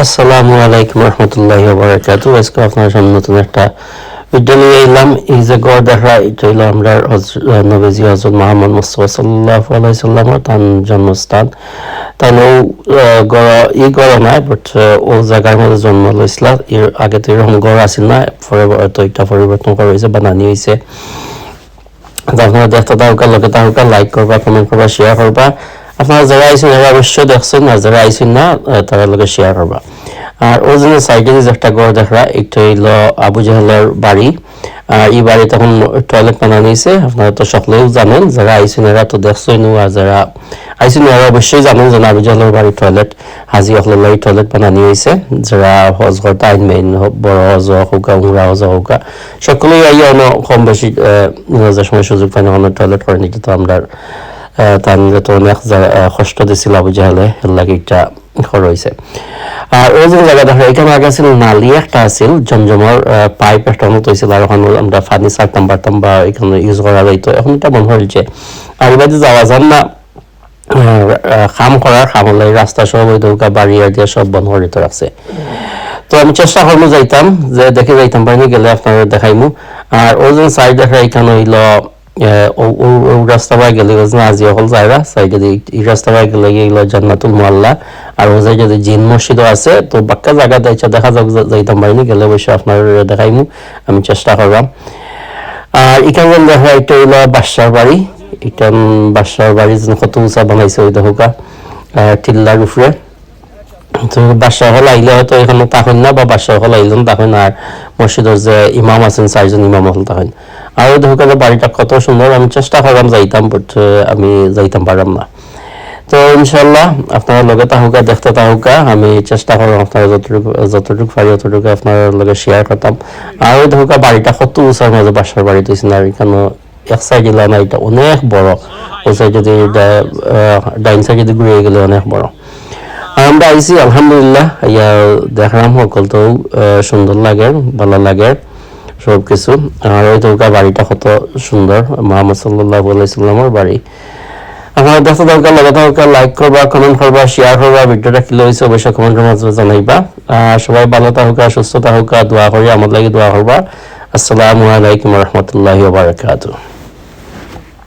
আসসালামু আলাইকুম রহমতুল্লাহ বারাকাতু আজকে আপনার সামনে নতুন একটা ভিডিও নিয়ে এলাম। এই যে গড় দেখা, এটা হলো আমরা নবীজি হজরত মোহাম্মদ মুস্তফা সাল্লাহ আলাইসাল্লামের তার জন্মস্থান। তাহলে ও ই গড় নাই বাট ও জায়গার মধ্যে জন্ম লইছিল এর আগে তো এরকম গড় আছিল না, পরে তো এটা পরিবর্তন করা হয়েছে বানানি হয়েছে। তো আপনারা দেখতে থাকুকা লগে থাকুকা লাইক করবা কমেন্ট করবা শেয়ার করবা। আপনারা যারা আইসেন এরা অবশ্যই দেখছেন আর যারা আইসেন না তারা লগে শেয়ার করবা আর ও যে সাইডে একটা ঘর দেখরা একটা হইল আবু জাহেলের বাড়ি আর এই বাড়ি তখন টয়লেট বানানো হয়েছে আপনারা তো সকলেও জানেন যারা আইসেন এরা তো দেখছেন আর যারা আইসেন এরা অবশ্যই জানেন যে আবু জাহেলের বাড়ি টয়লেট হাজি অকলের টয়লেট বানানো হয়েছে যারা হজ করতে আইন মেইন বড় হজ হোক উমরা হজ হোক সকলেই আই অন কম বেশি সময় সুযোগ পায় না টয়লেট করে নিতে তো আমরা তার তো অনেক কষ্ট দিছিল আবু জাহেলে লাগে একটা খর হয়েছে আর ওই যে জায়গা দেখা এখানে আগে ছিল নালি একটা আছিল জমজমার পাইপ একটা মতো হয়েছিল আর ওখানে ইউজ করা যাইতো এখন এটা মনে আর এবার যে যাওয়া যান না কাম করার কাম হলে রাস্তা সব ওই দৌকা বাড়ি আর দিয়ে সব বন্ধ তো আমি চেষ্টা করব যাইতাম যে দেখে যাইতাম পারিনি গেলে আপনারা দেখাইমু আর ওজন সাইড দেখা এখানে হইল ও- ও- ও রাস্তা বাই গেলে আজি হল যাইরা সাইডে এই রাস্তা বাই গেলে গেল জান্নাতুল মোয়াল্লা আর ও সাইডে যে জিন মসজিদও আছে তো বাক্কা জায়গা যাইছে দেখা যাক যাইতাম পারিনি গেলে অবশ্যই আপনার দেখাইমু আমি চেষ্টা করলাম আর এখানে দেখা এটা হইল বাসার বাড়ি এটা বাসার বাড়ি কত উঁচা বানাইছে ওই দেখা টিল্লার উপরে তো বাদশাহ হল আইলে হয়তো এখানে তখন না, বা বাদশাহ হল আইলেন তখন আর মসজিদের যে ইমাম আছেন, চারজন ইমাম হল তখন আর গেলো বাড়িটা কত সুন্দর, আমি চেষ্টা করলাম যাইতাম বাট আমি যাইতাম পারলাম না। তো ইনশাল্লাহ আপনারা লগে তাহুকা, দেখতে তাহুকা, আমি চেষ্টা করলাম আপনারা যতটুকু যতটুকু পারি ততটুকু আপনার লগে শেয়ার করতাম। আর ওই দেখা বাড়িটা কত উঁচার মাঝে বাসার বাড়ি তুইছেন আর এখানে এক সাইড না এটা অনেক বড়। ওই সাইড যদি ডাইন সাইড যদি ঘুরে গেলে অনেক বড়। আমরা আইসি আলহামদুলিল্লাহ। ইয়া দেখলাম সকল তো সুন্দর লাগে, ভালো লাগে সব কিছু আর ওই দৌকা বাড়িটা কত সুন্দর, মোহাম্মদ সাল্লাহ আলাইসাল্লামের বাড়ি। আপনারা দেখতে দরকার, লাগে দরকার লাইক করবা কমেন্ট করবা শেয়ার করবা ভিডিওটা কি লইছে, অবশ্যই কমেন্টের মাধ্যমে জানাইবা। সবাই ভালো থাকুকা, সুস্থ থাকুকা দোয়া করি আমার লাগে দোয়া করবা। আসসালামু আলাইকুম রহমতুল্লাহি বারাকাতুহ।